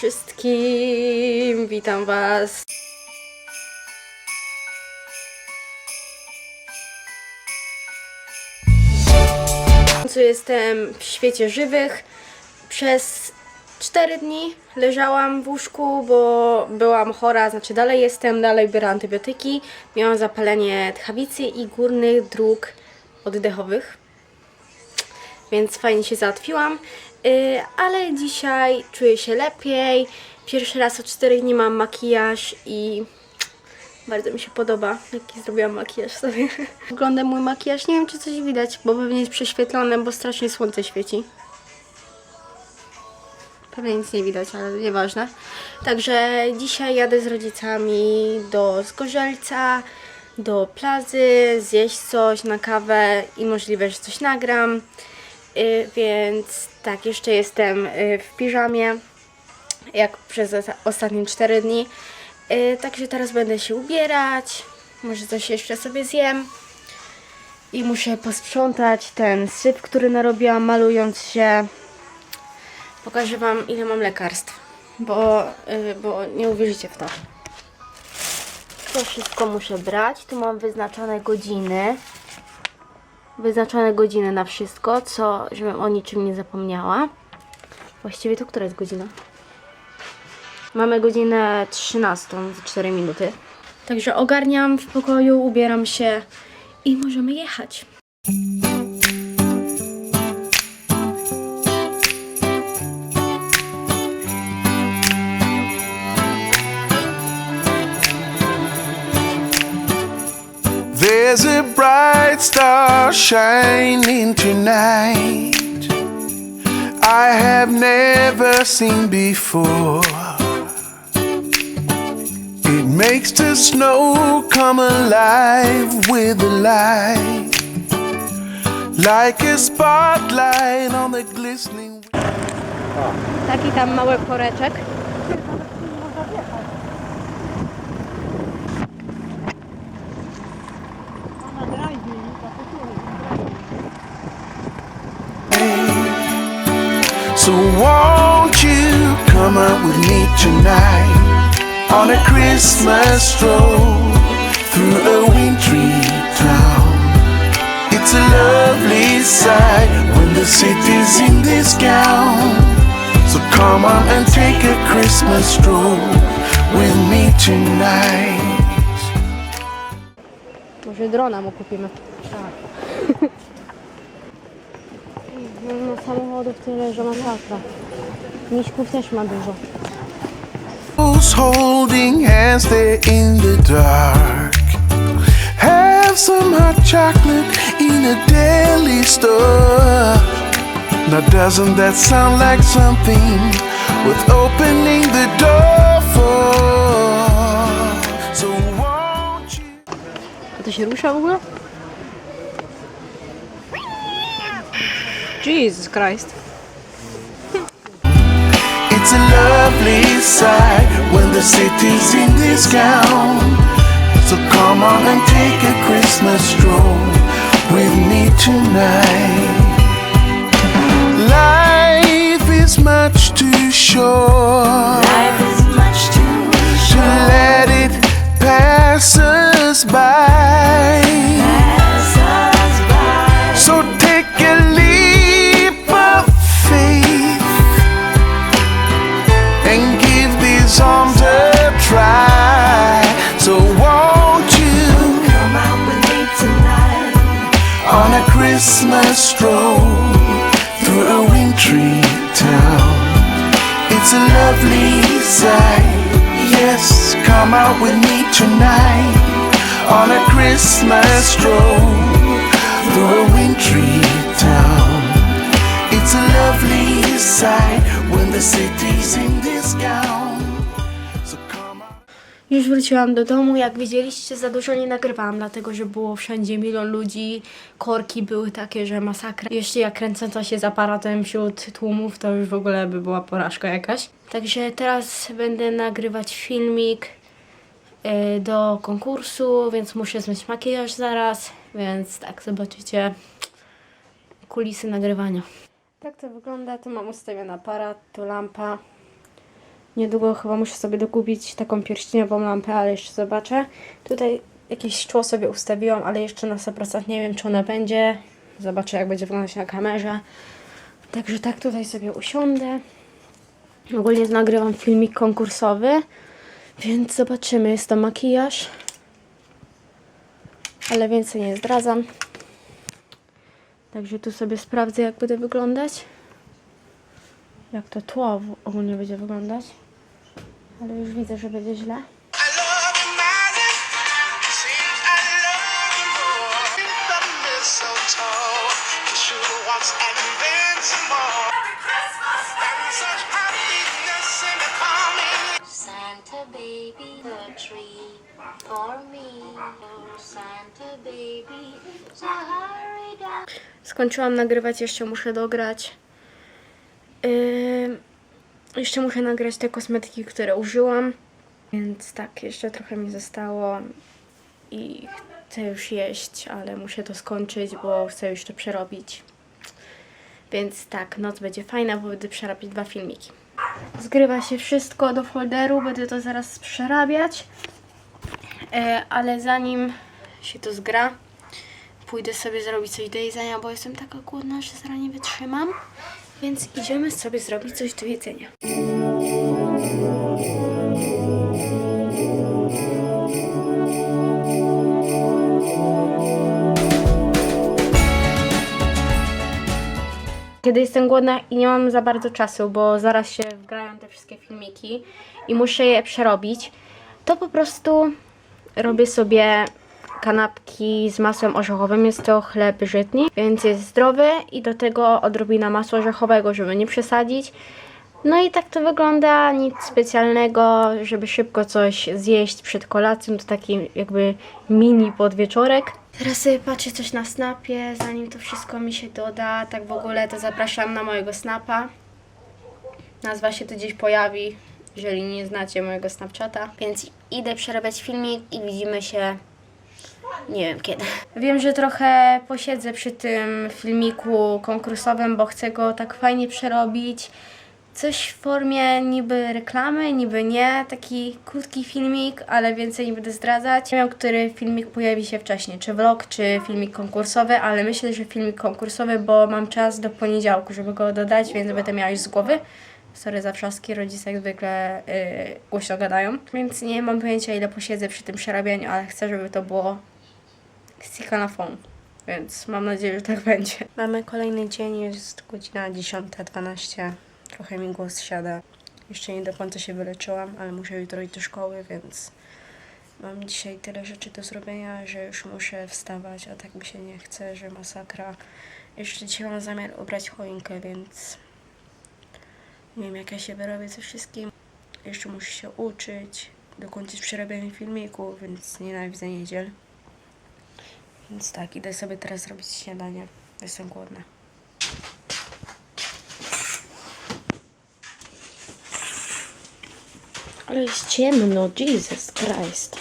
wszystkim! Witam Was! Co jestem w świecie żywych. Przez 4 dni leżałam w łóżku, bo byłam chora, znaczy dalej jestem, dalej biorę antybiotyki. Miałam zapalenie tchawicy i górnych dróg oddechowych więc fajnie się załatwiłam. Yy, ale dzisiaj czuję się lepiej. Pierwszy raz od 4 dni mam makijaż i bardzo mi się podoba, jaki zrobiłam makijaż sobie. Wygląda mój makijaż, nie wiem czy coś widać, bo pewnie jest prześwietlone, bo strasznie słońce świeci. Pewnie nic nie widać, ale nieważne. Także dzisiaj jadę z rodzicami do Zgorzelca, do plazy, zjeść coś na kawę i możliwe, że coś nagram. Y, więc tak, jeszcze jestem y, w piżamie, jak przez osta- ostatnie 4 dni. Y, Także teraz będę się ubierać, może coś jeszcze sobie zjem. I muszę posprzątać ten syp, który narobiłam malując się. Pokażę Wam ile mam lekarstw, bo, bo nie uwierzycie w to. To wszystko muszę brać. Tu mam wyznaczone godziny wyznaczone godziny na wszystko, co, żebym o niczym nie zapomniała. Właściwie to która jest godzina? Mamy godzinę 13 za 4 minuty. Także ogarniam w pokoju, ubieram się i możemy jechać. There's a bright star shining tonight I have never seen before. It makes the snow come alive with the light, like a spotlight on the glistening. Taki tam mały koreczek. So won't you come out with me tonight on a Christmas stroll through a wintry town? It's a lovely sight when the city's in this gown. So come on and take a Christmas stroll with me tonight. Może drona mu kupimy. Tak. Samochodów tyle, że masakra. Miśków też ma dużo. Who's holding hands there in the dark? Have some hot chocolate in a deli store. Now, doesn't that sound like something worth opening the door for? So, won't you? A to się rusza w ogóle? Jesus Christ. It's a lovely sight when the city's in this gown. So come on and take a Christmas stroll with me tonight. Life is much too short to let it pass us by. Christmas stroll through a wintry town? It's a lovely sight. Yes, come out with me tonight on a Christmas stroll through a wintry town. It's a lovely sight when the city's in this Już wróciłam do domu. Jak widzieliście, za dużo nie nagrywałam, dlatego że było wszędzie milion ludzi. Korki były takie, że masakra. Jeszcze jak kręcąca się z aparatem wśród tłumów, to już w ogóle by była porażka jakaś. Także teraz będę nagrywać filmik y, do konkursu, więc muszę zmyć makijaż zaraz. Więc tak, zobaczycie kulisy nagrywania. Tak to wygląda. Tu mam ustawiony aparat, tu lampa. Niedługo chyba muszę sobie dokupić taką pierścieniową lampę, ale jeszcze zobaczę. Tutaj jakieś szkło sobie ustawiłam, ale jeszcze na 100% nie wiem, czy ona będzie. Zobaczę, jak będzie wyglądać na kamerze. Także tak tutaj sobie usiądę. Ogólnie nagrywam filmik konkursowy, więc zobaczymy. Jest to makijaż, ale więcej nie zdradzam. Także tu sobie sprawdzę, jak będzie wyglądać. Jak to tło ogólnie będzie wyglądać. Ale już widzę, że będzie źle. Oh. Skończyłam nagrywać, jeszcze muszę dograć. Jeszcze muszę nagrać te kosmetyki, które użyłam. Więc tak, jeszcze trochę mi zostało i chcę już jeść, ale muszę to skończyć, bo chcę już to przerobić. Więc tak, noc będzie fajna, bo będę przerabiać dwa filmiki. Zgrywa się wszystko do folderu, będę to zaraz przerabiać. E, ale zanim się to zgra, pójdę sobie zrobić coś do jedzenia, bo jestem taka głodna, że zaraz nie wytrzymam. Więc idziemy sobie zrobić coś do jedzenia. Kiedy jestem głodna i nie mam za bardzo czasu, bo zaraz się wgrają te wszystkie filmiki i muszę je przerobić, to po prostu robię sobie kanapki z masłem orzechowym. Jest to chleb żytni, więc jest zdrowy i do tego odrobina masła orzechowego, żeby nie przesadzić. No i tak to wygląda, nic specjalnego, żeby szybko coś zjeść przed kolacją, to taki jakby mini podwieczorek. Teraz sobie patrzę coś na snapie, zanim to wszystko mi się doda, tak w ogóle to zapraszam na mojego snapa. Nazwa się tu gdzieś pojawi, jeżeli nie znacie mojego Snapchata. Więc idę przerabiać filmik i widzimy się nie wiem kiedy. Wiem, że trochę posiedzę przy tym filmiku konkursowym, bo chcę go tak fajnie przerobić. Coś w formie niby reklamy, niby nie. Taki krótki filmik, ale więcej nie będę zdradzać. Nie wiem, który filmik pojawi się wcześniej. Czy vlog, czy filmik konkursowy, ale myślę, że filmik konkursowy, bo mam czas do poniedziałku, żeby go dodać, więc będę miała już z głowy. Sorry za wrzaski, rodzice jak zwykle yy, głośno gadają. Więc nie mam pojęcia, ile posiedzę przy tym przerabianiu, ale chcę, żeby to było stika na phone. Więc mam nadzieję, że tak będzie. Mamy kolejny dzień, jest godzina 10.12. Trochę mi głos siada. Jeszcze nie do końca się wyleczyłam, ale muszę jutro iść do szkoły, więc mam dzisiaj tyle rzeczy do zrobienia, że już muszę wstawać, a tak mi się nie chce, że masakra. Jeszcze dzisiaj mam zamiar ubrać choinkę, więc nie wiem jak ja się wyrobię ze wszystkim. Jeszcze muszę się uczyć, dokończyć przerabianie filmiku, więc nienawidzę niedziel. Więc tak, idę sobie teraz zrobić śniadanie. Jestem głodna. Ale jest ciemno, Jesus Christ.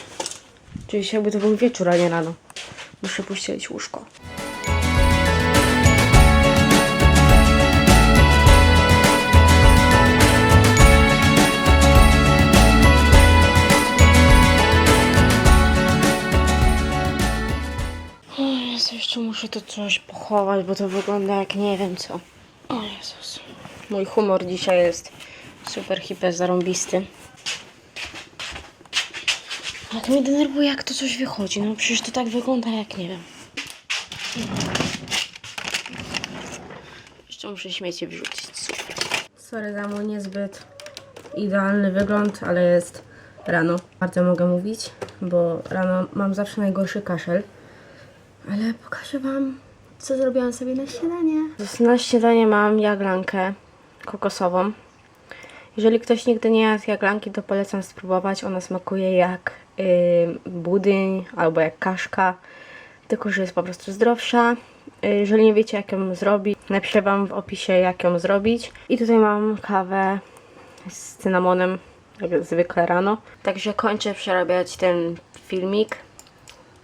Czyli jakby to był wieczór, a nie rano. Muszę puścić łóżko. Muszę to coś pochować, bo to wygląda jak nie wiem co. O Jezus. Mój humor dzisiaj jest super, hiper zarąbisty. Ale to mnie denerwuje, jak to coś wychodzi. No przecież to tak wygląda, jak nie wiem. Jeszcze muszę śmieci wrzucić. Sorry za mój niezbyt idealny wygląd, ale jest rano. Bardzo mogę mówić, bo rano mam zawsze najgorszy kaszel. Ale pokażę Wam, co zrobiłam sobie na śniadanie. Na śniadanie mam jaglankę kokosową. Jeżeli ktoś nigdy nie jadł jaglanki, to polecam spróbować. Ona smakuje jak y, budyń albo jak kaszka, tylko że jest po prostu zdrowsza. Y, Jeżeli nie wiecie, jak ją zrobić, napiszę Wam w opisie, jak ją zrobić. I tutaj mam kawę z cynamonem, jak zwykle rano. Także kończę przerabiać ten filmik,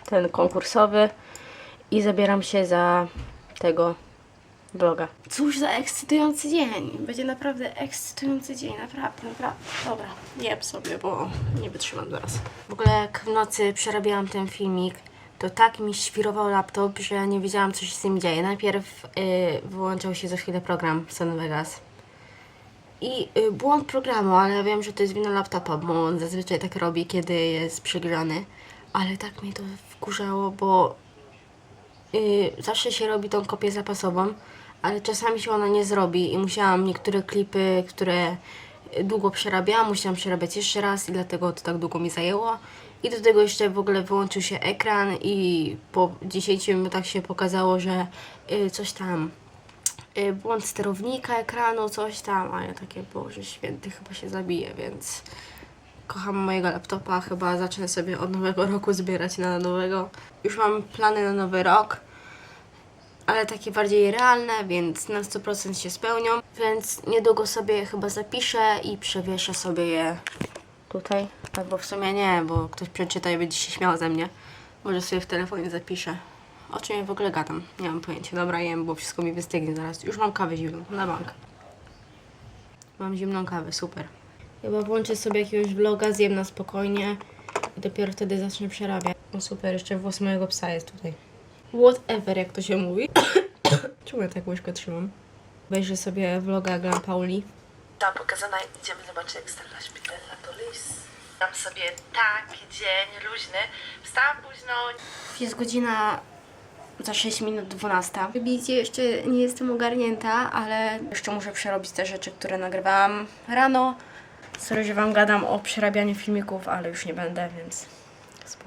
ten konkursowy i zabieram się za tego vloga. Cóż za ekscytujący dzień. Będzie naprawdę ekscytujący dzień, naprawdę, naprawdę. Dobra, jeb sobie, bo nie wytrzymam zaraz. W ogóle jak w nocy przerabiałam ten filmik, to tak mi świrował laptop, że nie wiedziałam co się z nim dzieje. Najpierw y, wyłączał się za chwilę program San Vegas. I y, błąd programu, ale wiem, że to jest wina laptopa, bo on zazwyczaj tak robi, kiedy jest przygrzany. Ale tak mnie to wkurzało, bo y, zawsze się robi tą kopię zapasową, ale czasami się ona nie zrobi i musiałam niektóre klipy, które długo przerabiałam, musiałam przerabiać jeszcze raz i dlatego to tak długo mi zajęło. I do tego jeszcze w ogóle wyłączył się ekran i po 10 minutach się pokazało, że y, coś tam y, błąd sterownika ekranu, coś tam, a ja takie, Boże Święty, chyba się zabiję, więc kocham mojego laptopa, chyba zacznę sobie od nowego roku zbierać na nowego. Już mam plany na nowy rok, ale takie bardziej realne, więc na 100% się spełnią, więc niedługo sobie je chyba zapiszę i przewieszę sobie je tutaj, albo w sumie nie, bo ktoś przeczyta i będzie się śmiał ze mnie. Może sobie w telefonie zapiszę. O czym ja w ogóle gadam? Nie mam pojęcia. Dobra, jem, bo wszystko mi wystygnie zaraz. Już mam kawę zimną, na bank. Mam zimną kawę, super. Chyba włączę sobie jakiegoś vloga, zjem na spokojnie i dopiero wtedy zacznę przerabiać. No super, jeszcze włos mojego psa jest tutaj. Whatever, jak to się mówi. Czemu ja tak łyżkę trzymam? Wejrzę sobie vloga Glam Pauli. Tam pokazana, idziemy zobaczyć jak Stella Szpitella to lis. Tam sobie taki dzień luźny. Wstałam późno, Jest godzina za 6 minut 12. Wybijcie, jeszcze nie jestem ogarnięta, ale jeszcze muszę przerobić te rzeczy, które nagrywałam rano. Sorry, że wam gadam o przerabianiu filmików, ale już nie będę, więc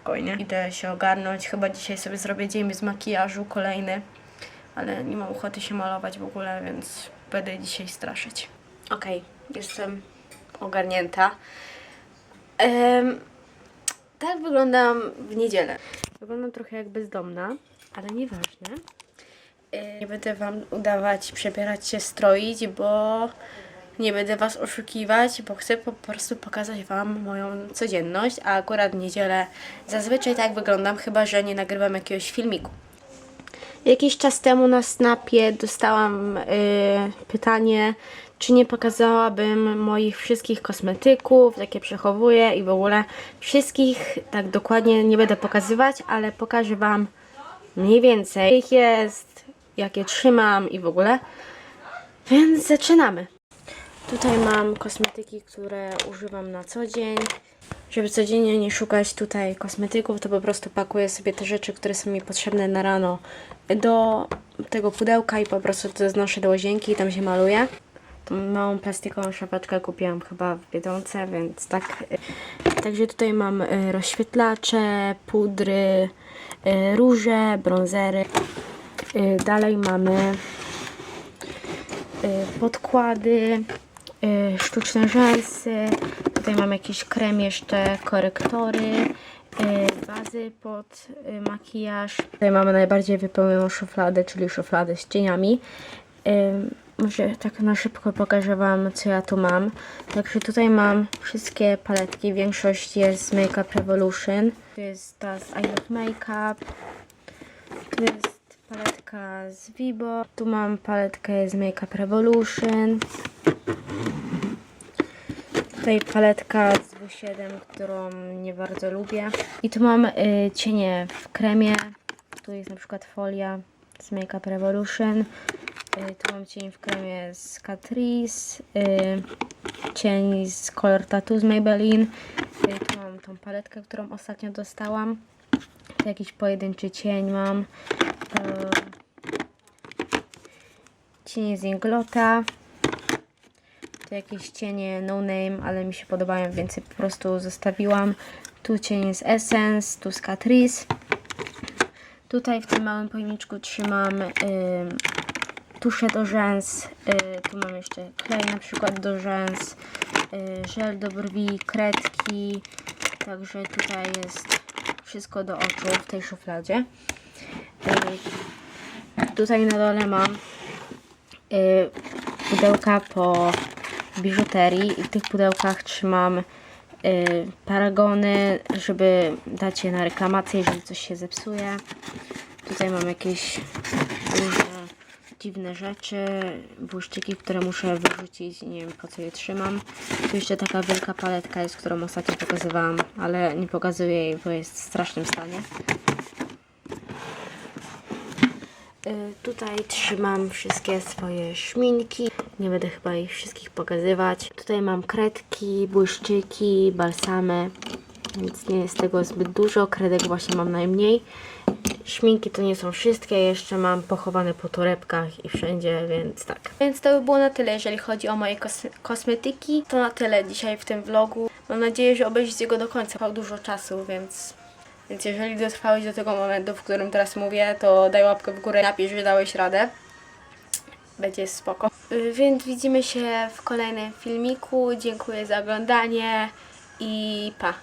spokojnie. Idę się ogarnąć. Chyba dzisiaj sobie zrobię dzień bez makijażu, kolejny. Ale nie mam ochoty się malować w ogóle, więc będę dzisiaj straszyć. Okej, jestem ogarnięta. Em, tak wyglądam w niedzielę. Wyglądam trochę jak bezdomna, ale nieważne. Yy, Nie będę Wam udawać, przebierać się, stroić, bo nie będę Was oszukiwać, bo chcę po prostu pokazać Wam moją codzienność, a akurat w niedzielę zazwyczaj tak wyglądam, chyba że nie nagrywam jakiegoś filmiku. Jakiś czas temu na Snapie dostałam y, pytanie, czy nie pokazałabym moich wszystkich kosmetyków, jakie przechowuję i w ogóle wszystkich tak dokładnie nie będę pokazywać, ale pokażę Wam mniej więcej ich jest, jakie trzymam i w ogóle. Więc zaczynamy. Tutaj mam kosmetyki, które używam na co dzień. Żeby codziennie nie szukać tutaj kosmetyków, to po prostu pakuję sobie te rzeczy, które są mi potrzebne na rano do tego pudełka i po prostu to znoszę do łazienki i tam się maluję. Tą małą plastikową szapeczkę kupiłam chyba w Biedronce, więc tak. Także tutaj mam y, rozświetlacze, pudry, y, róże, bronzery. Y, Dalej mamy podkłady, sztuczne rzęsy. Tutaj mam jakiś krem jeszcze, korektory, y, bazy pod y, makijaż. Tutaj mamy najbardziej wypełnioną szufladę, czyli szufladę z cieniami. Może tak na szybko pokażę Wam, co ja tu mam. Także tutaj mam wszystkie paletki. Większość jest z Makeup Revolution. Tu jest ta z I Love Makeup. Tu jest paletka z Vibo. Tu mam paletkę z Makeup Revolution. Tutaj paletka z W7, którą nie bardzo lubię. I tu mam y, cienie w kremie. Tu jest na przykład folia z Makeup Revolution. Y, tu mam cień w kremie z Catrice. Y, cień z Color Tattoo z Maybelline. Y, tu mam tą paletkę, którą ostatnio dostałam. Jakiś pojedynczy cień mam. Y, cienie z Inglota. Tu jakieś cienie no name, ale mi się podobają, więc je po prostu zostawiłam. Tu cień z Essence, tu z Catrice. Tutaj w tym małym pojemniczku trzymam ym, tusze do rzęs. Y, tu mam jeszcze klej na przykład do rzęs, y, żel do brwi, kredki. Także tutaj jest wszystko do oczu w tej szufladzie. Y, tutaj na dole mam y, pudełka po biżuterii i w tych pudełkach trzymam y, paragony, żeby dać je na reklamację, jeżeli coś się zepsuje. Tutaj mam jakieś różne dziwne rzeczy, błyszczyki, które muszę wyrzucić, nie wiem po co je trzymam. Tu jeszcze taka wielka paletka jest, którą ostatnio pokazywałam, ale nie pokazuję jej, bo jest w strasznym stanie. Y, Tutaj trzymam wszystkie swoje szminki. Nie będę chyba ich wszystkich pokazywać. Tutaj mam kredki, błyszczyki, balsamy, więc nie jest tego zbyt dużo. Kredek właśnie mam najmniej. Szminki to nie są wszystkie, jeszcze mam pochowane po torebkach i wszędzie, więc tak. Więc to by było na tyle, jeżeli chodzi o moje kos- kosmetyki. To na tyle dzisiaj w tym vlogu. Mam nadzieję, że obejrzycie go do końca. Trwał dużo czasu, więc więc jeżeli dotrwałeś do tego momentu, w którym teraz mówię, to daj łapkę w górę, napisz, że dałeś radę. Będzie spoko. Y, Więc widzimy się w kolejnym filmiku. Dziękuję za oglądanie i pa!